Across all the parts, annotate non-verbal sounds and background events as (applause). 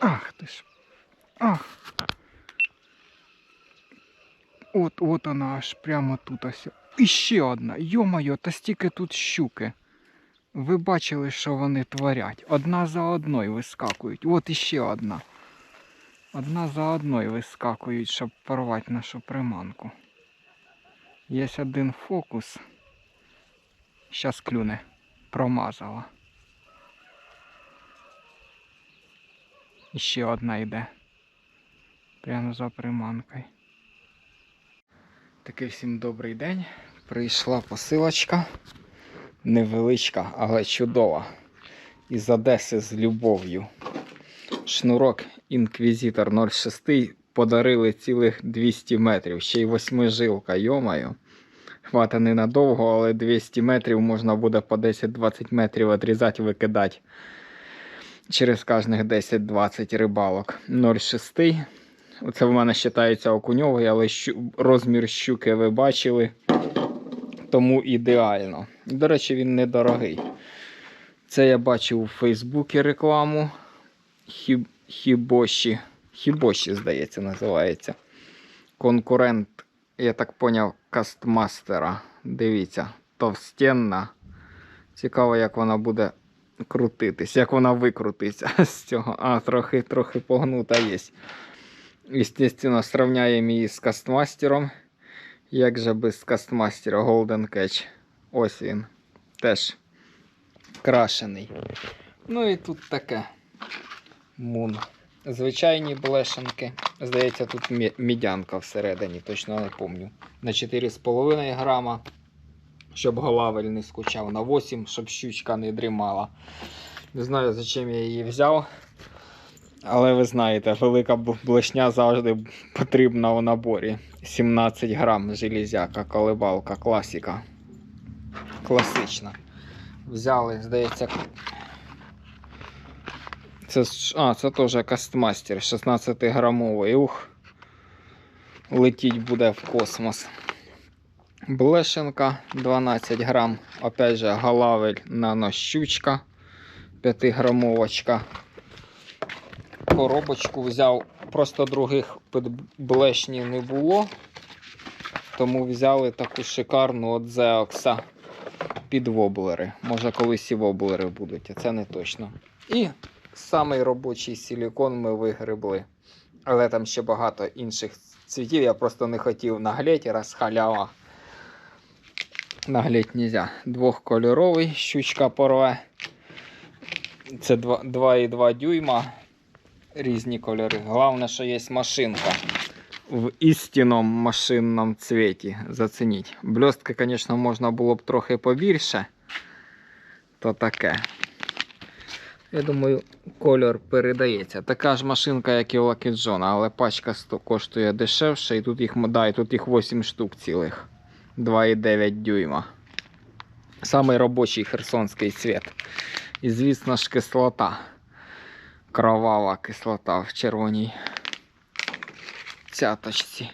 Ах ти ж. Ах. От, от вона аж прямо тут ось. І ще одна. Йо-моє, та стільки тут щуки. Ви бачили, що вони творять. Одна за одною вискакують. От іще одна. Одна за одною вискакують, щоб порвати нашу приманку. Є один фокус. Щас клюне. Промазала. І ще одна йде. Прямо за приманкою. Такий всім добрий день. Прийшла посилочка. Невеличка, але чудова. Із Одеси з любов'ю. Шнурок Інквізитор 06 подарили цілих 200 метрів. Ще й восьмижилка, йомаю. Хвата ненадовго, але 200 метрів можна буде по 10-20 метрів відрізати, викидати через кожних 10-20 рибалок. 0,6. Оце в мене вважається окуньовий, але розмір щуки ви бачили. Тому ідеально. До речі, він недорогий. Це я бачив у Фейсбуці рекламу. Хіб... Хібоші. Хібоші, здається, називається. Конкурент, я так поняв, кастмастера. Дивіться, товстенна. Цікаво, як вона буде крутитись, як вона викрутиться (laughs) з цього. А, трохи, трохи погнута є. Естественно, сравняємо її з кастмастером. Як же без кастмастера Golden Catch. Ось він. Теж крашений. Ну і тут таке. Мун. Звичайні блешенки. Здається, тут мідянка всередині, точно не пам'ятаю. На 4,5 грама, щоб голавель не скучав. На 8, щоб щучка не дрімала. Не знаю, зачем я її взяв. Але ви знаєте, велика блешня завжди потрібна у наборі. 17 грам железяка, колебалка, класика. Класична. Взяли, здається. Це, а, це теж кастмастер 16-грамовий. Ух. Летіть буде в космос. Блешенка 12 грам. Опять же, галавель нанощучка 5-грамовочка. Коробочку взяв, просто других блешні не було. Тому взяли таку шикарну от Zeox під воблери. Може колись і воблери будуть, а це не точно. І самий робочий силікон ми вигребли. Але там ще багато інших цвітів. Я просто не хотів наглеть, раз халява. Наглеть нельзя. Двохкольоровий щучка порве. Це 2,2 дюйма. Різні кольори. Головне, що є машинка в істинному машинному цвіті. Зацініть. Блістки, звісно, можна було б трохи побільше. То таке. Я думаю, кольор передається. Така ж машинка, як і у Lucky але пачка сто- коштує дешевше, і тут їх, да, і тут їх 8 штук цілих. 2,9 дюйма. Самий робочий херсонський цвіт. І, звісно ж, кислота. Кровава кислота в червоній цяточці.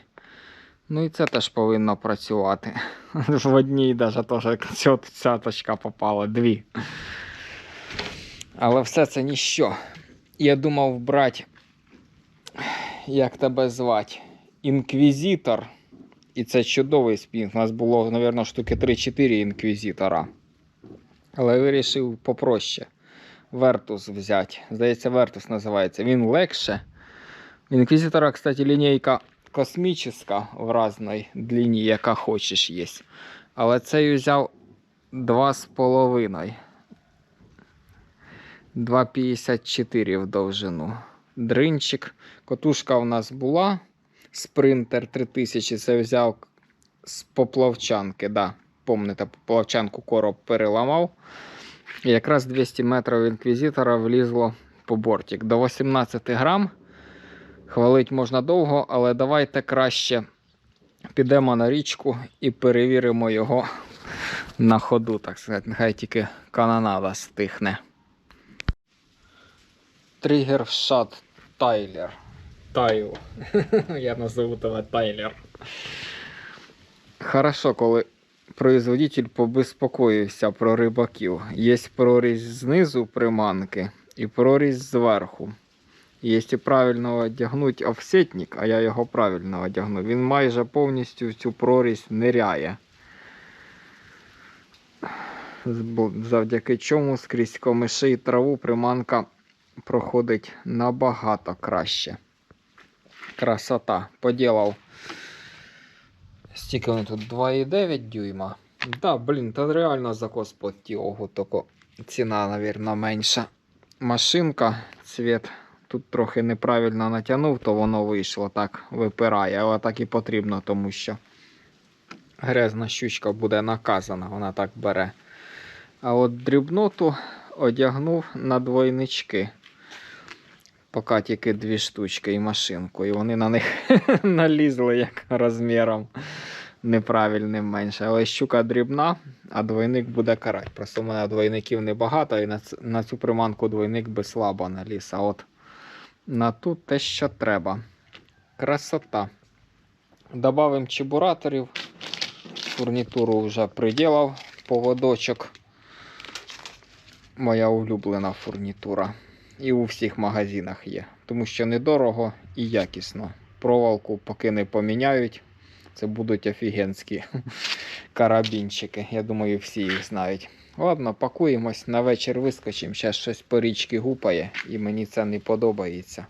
Ну і це теж повинно працювати. (laughs) В одній навіть цяточка попала, дві. Але все це ніщо. Я думав брати, як тебе звати, інквізитор. І це чудовий спінг. У нас було, мабуть, штуки 3-4 інквізитора. Але вирішив попроще. Вертус взяти. Здається, Вертус називається. Він легше. У інквізитора, кстати, лінійка космічна в різної длині, яка хочеш є. Але цей взяв 2,5. 2,54 в довжину. Дринчик. Котушка у нас була. Спринтер 3000. Це взяв з поплавчанки. Да, помните, поплавчанку короб переламав. І якраз 200 метрів інквізитора влізло по бортик. До 18 грам. Хвалить можна довго, але давайте краще підемо на річку і перевіримо його на ходу, так сказати. Нехай тільки канонада стихне. Тригер шат Тайлер. Тайл. (laughs) Я назову тебе Тайлер. Хорошо, коли производитель побезпокоївся про рибаків. Є прорізь знизу приманки і прорізь зверху. Якщо правильно одягнути офсетник, а я його правильно одягну, він майже повністю в цю прорізь ниряє. Завдяки чому скрізь комиші і траву приманка проходить набагато краще. Красота. Поділав. Стільки тут 2,9 дюйма. Да, блін, та реально закос під тіогу, тільки ціна, навірно, менша. Машинка, цвіт тут трохи неправильно натягнув, то воно вийшло так, випирає, але так і потрібно, тому що грязна щучка буде наказана, вона так бере. А от дрібноту одягнув на двойнички. Поки тільки дві штучки і машинку. І вони на них (laughs) налізли як розміром неправильним менше. Але щука дрібна, а двойник буде карать. Просто в мене двойників небагато, і на, ц- на цю приманку двойник би слабо наліз. А от на ту те, що треба. Красота. Добавим чебураторів. Фурнітуру вже приділав поводочок. Моя улюблена фурнітура. І у всіх магазинах є. Тому що недорого і якісно. Провалку поки не поміняють. Це будуть офігенські (laughs) карабінчики. Я думаю, всі їх знають. Ладно, пакуємось, на вечір вискочимо. Зараз щось по річки гупає, і мені це не подобається.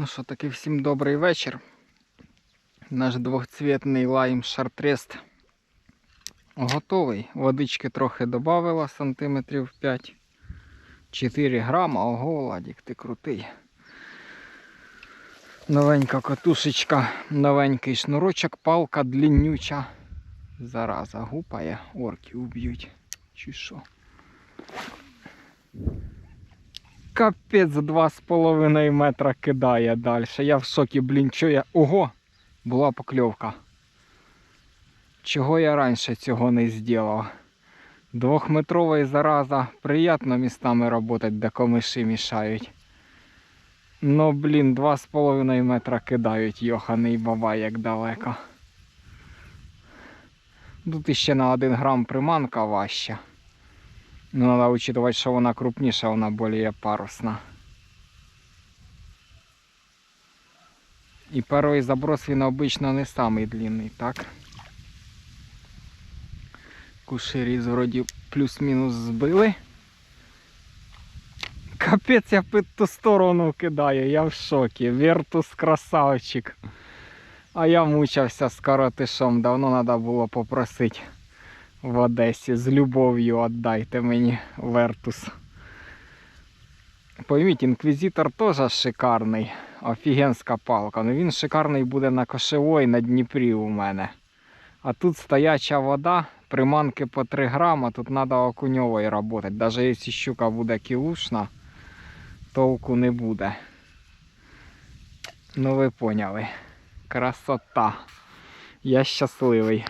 Ну що, таки всім добрий вечір. Наш двохцвітний лайм шартрест готовий. Водички трохи додавила, сантиметрів 5. 4 грама. Ого, Ладік, ти крутий. Новенька катушечка, новенький шнурочок, палка длиннюча. Зараза гупає, орки уб'ють. Чи що? Капець 2,5 метра кидає далі. Я в шокі, блін, я. Ого! Була покльовка. Чого я раніше цього не зробив? Двохметровий зараза. Приємно містами працювати, де комиші мішають. Ну, блін, 2,5 метра кидають йоханий бабай, як далеко. Тут іще на 1 грам приманка важча. Ну, треба учитывать, що вона крупніша, вона більш парусна. І перший заброс він обично не самий длинний, так? Куширіз вроді плюс-мінус збили. Капець, я під ту сторону кидаю, я в шокі. Віртус красавчик. А я мучився з коротишом, давно треба було попросити в Одесі. З любов'ю віддайте мені Вертус. Пойміть, інквізитор теж шикарний. Офігенська палка. Ну він шикарний буде на кошевой на Дніпрі у мене. А тут стояча вода, приманки по 3 грама, тут треба окуньовою працювати. Навіть якщо щука буде кілушна, толку не буде. Ну ви поняли. Красота. Я щасливий.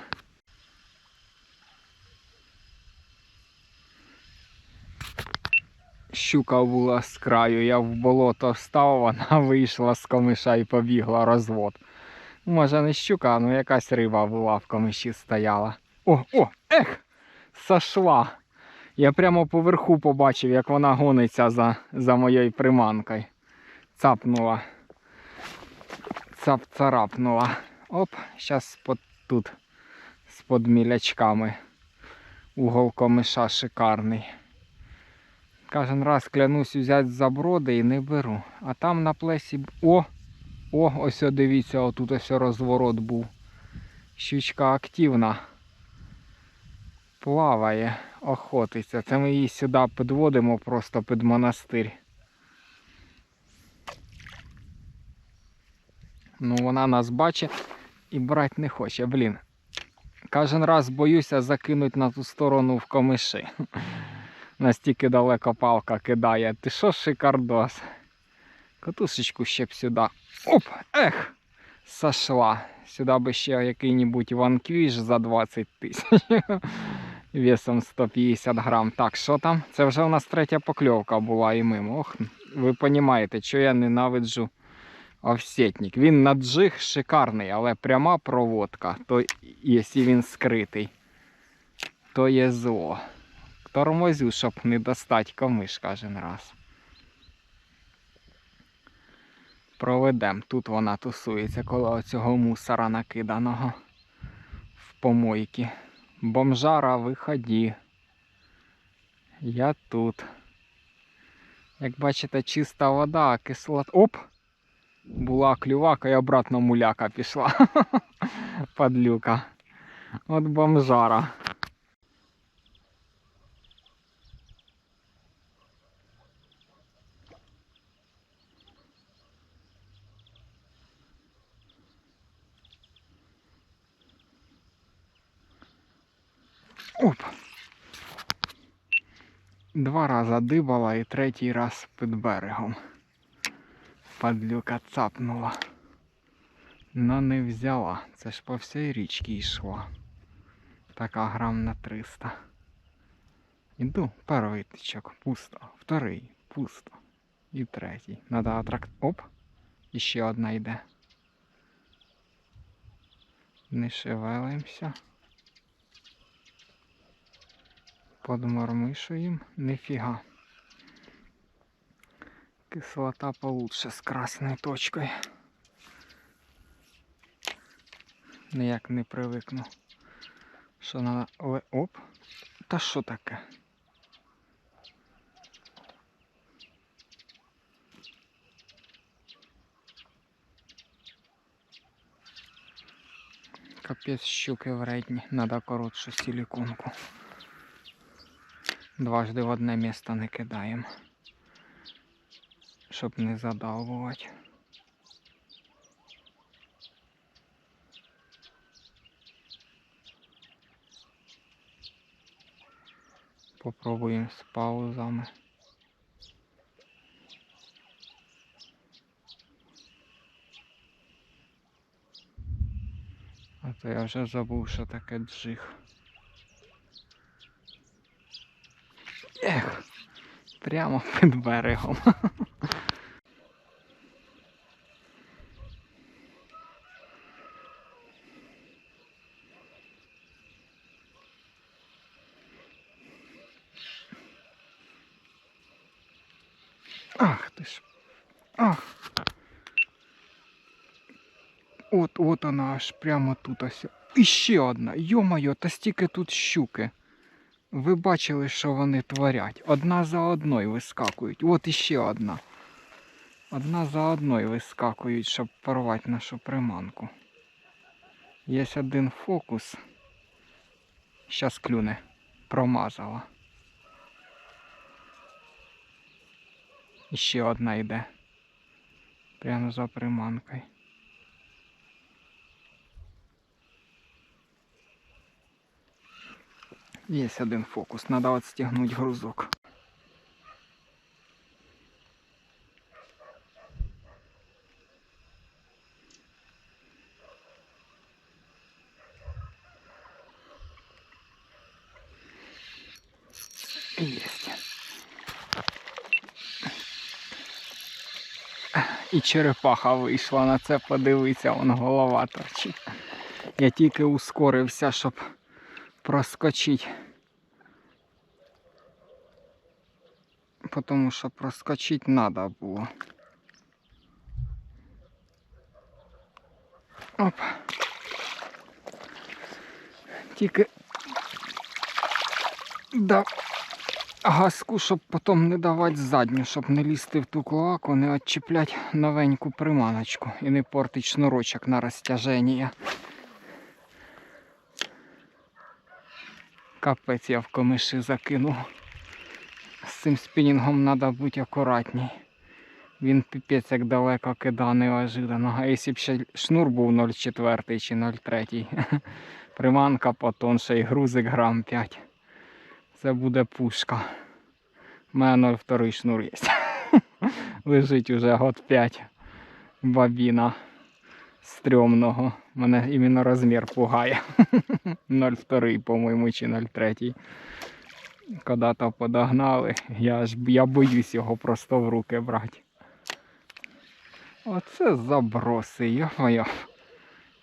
Щука була з краю, я в болото встав, вона (laughs) вийшла з комиша і побігла розвод. Може не щука, ну якась риба була в комиші стояла. О, о, ех! Сошла. Я прямо поверху побачив, як вона гониться за, за моєю приманкою. Цапнула. Цап царапнула. Оп, зараз тут з подмілячками. Угол комиша шикарний. Кожен раз клянусь взяти за броди і не беру. А там на плесі. О! О, ось дивіться, отут ось розворот був. Щучка активна. Плаває, охотиться. Це ми її сюди підводимо просто під монастир. Ну, вона нас бачить і брати не хоче, блін. Кожен раз боюся закинуть на ту сторону в комиші. (laughs) Настільки далеко палка кидає. Ти що шикардос? Катушечку ще б сюди. Оп! Ех! Сошла. Сюди би ще який-небудь ванквіж за 20 тисяч. (laughs) весом 150 грам. Так, що там? Це вже у нас третя покльовка була і мимо. Ох, ви розумієте, що я ненавиджу офсетник. Він на джиг шикарний, але пряма проводка, то якщо він скритий, то є зло. Тормозю, щоб не достати комиш кожен раз. Проведем. Тут вона тусується коло оцього мусора накиданого в помойки. Бомжара, виході. Я тут. Як бачите, чиста вода, а кислота. Оп! Була клювака і обратно муляка пішла. (laughs) Падлюка. От бомжара. Оп. Два рази дибала і третій раз під берегом. Падлюка цапнула. Но не взяла. Це ж по всій річці йшла. Така грам на 300. Іду, перший тичок, пусто. Вторий, пусто. І третій. Надо атракт. Оп. І ще одна йде. Не шевелимося. Подмормишуємо. Нифіга. Кислота получше з красною точкою. Ніяк не привикну. Що на але оп. Та що таке? Капець щуки вредні, надо коротшу силіконку. Дважди в одне місце не кидаємо. Щоб не задалбувати. Попробуємо з паузами. А то я вже забув, що таке джиг. Ех, прямо (laughs) під берегом. Ах ти ж. Ах. От, от вона аж прямо тут ось. І ще одна. Йо-моє, та стільки тут щуки. Ви бачили, що вони творять. Одна за одною вискакують. От іще одна. Одна за одною вискакують, щоб порвати нашу приманку. Є один фокус. Щас клюне. Промазала. І ще одна йде. Прямо за приманкою. Есть один фокус, надо отстегнуть грузок. Есть. І черепаха вийшла на це, подивися, вон голова торчить. Я тільки ускорився, щоб проскочить. Потому що проскочить треба було. Оп. Тільки дав газку, щоб потім не давати задню, щоб не лізти в ту клоаку, не відчіплять новеньку приманочку і не портить шнурочок на розтяження. Капець я в комиші закинув. З цим спінінгом треба бути акуратній. Він піпець як далеко кида неожиданно. А якщо б ще шнур був 0,4 чи 0,3, (laughs) приманка потонша і грузик грам 5. Це буде пушка. У мене 0,2 шнур є. (laughs) Лежить уже год 5. Бабіна. стрьомного. Мене іменно розмір пугає. (laughs) 0,2, по-моєму, чи 0,3. Коли-то подогнали, я ж я боюсь його просто в руки брати. Оце заброси, йо-моє.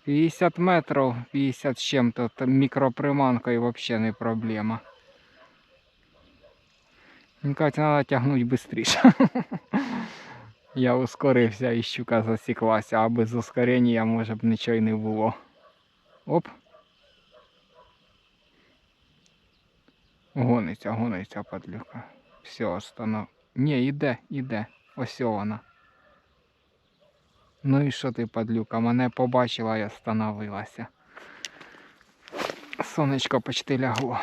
50 метрів, 50 з чим-то, та мікроприманкою взагалі не проблема. Мені кажуть, треба тягнути швидше. (laughs) Я ускорився і щука засіклася, а без ускорення може б нічого й не було. Оп. Гониться, гониться, падлюка. Все, останов. Ні, іде, іде. Ось вона. Ну і що ти, падлюка? Мене побачила і остановилася. Сонечко почти лягло.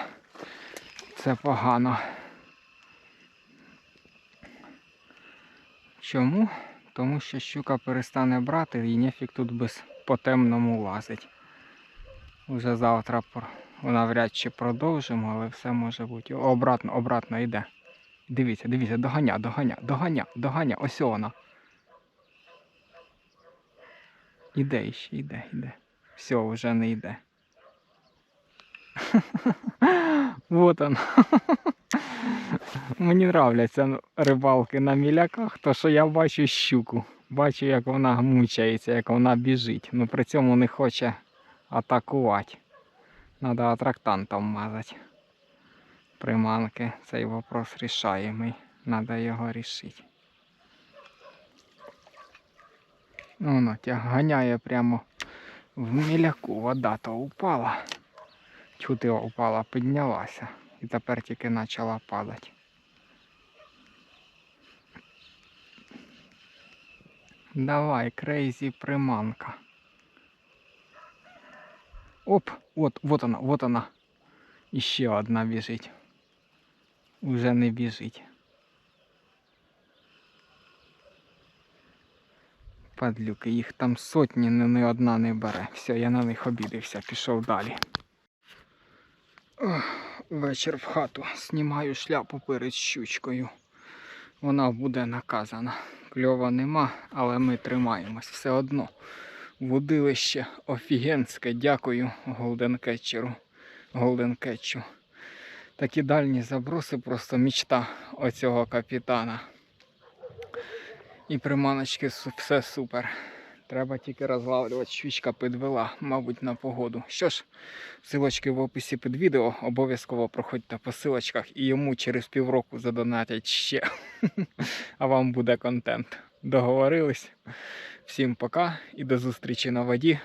Це погано. Чому? Тому що щука перестане брати і нефік тут без по темному лазить. Уже завтра пор- навряд чи продовжимо, але все може бути. Обратно, обратно йде. Дивіться, дивіться, доганя, доганя, доганя, доганя, ось вона. Іде іще, йде, йде. Все, вже не йде. (laughs) Вот он. (laughs) Мені нравляться ну, рибалки на міляках, то що я бачу щуку. Бачу, як вона мучається, як вона біжить. Ну при цьому не хоче атакувати. Надо атрактантом мазати. Приманки. Цей вопрос рішаємий. Надо його рішити. Воно тя ганяє прямо в міляку. Вода то упала. Чути упала, піднялася. І тепер тільки почала падати. Давай, крейзі приманка. Оп, от, вот она, вот она. Іще одна біжить. Уже не біжить. Падлюки, їх там сотні, ні ні одна не бере. Все, я на них обідився, пішов далі. Вечір в хату. Знімаю шляпу перед щучкою. Вона буде наказана. Кльова нема, але ми тримаємось все одно. Водилище офігенське. Дякую Голден Кетчеру. Такі дальні заброси просто мічта оцього капітана. І приманочки все супер. Треба тільки розлавлювати. Щучка підвела, мабуть, на погоду. Що ж, силочки в описі під відео. Обов'язково проходьте по силочках і йому через півроку задонатять ще. (laughs) А вам буде контент. Договорились. Всім пока і до зустрічі на воді.